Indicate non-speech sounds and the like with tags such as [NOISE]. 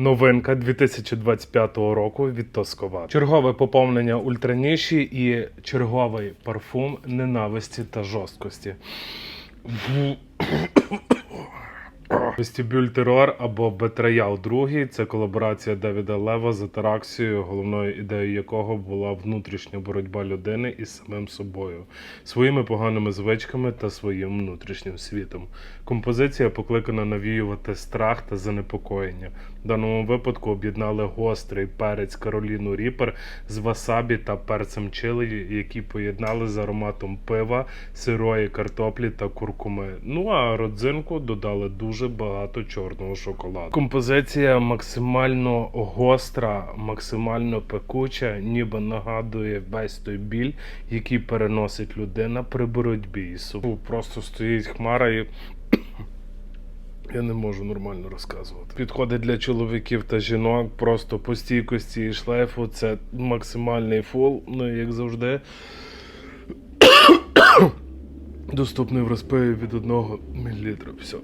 Новинка 2025 року від Тоскова. Чергове поповнення ультраніші і черговий парфум ненависті та жорсткості. Вестибюль терор або Бетреял другий це колаборація Девіда Лева з Атараксією, головною ідеєю якого була внутрішня боротьба людини із самим собою, своїми поганими звичками та своїм внутрішнім світом. Композиція покликана навіювати страх та занепокоєння. В даному випадку об'єднали гострий перець Кароліну Ріпер з васабі та перцем чилі, які поєднали з ароматом пива, сирої картоплі та куркуми. Ну а родзинку додали дуже багато чорного шоколаду. Композиція максимально гостра, максимально пекуча, ніби нагадує весь той біль, який переносить людина при боротьбі із собою. Просто стоїть хмара і. [COUGHS] Я не можу нормально розказувати. Підходить для чоловіків та жінок, просто по стійкості і шлейфу. Це максимальний фул, ну як завжди. [COUGHS] Доступний в розпиві від 1 мл. Все.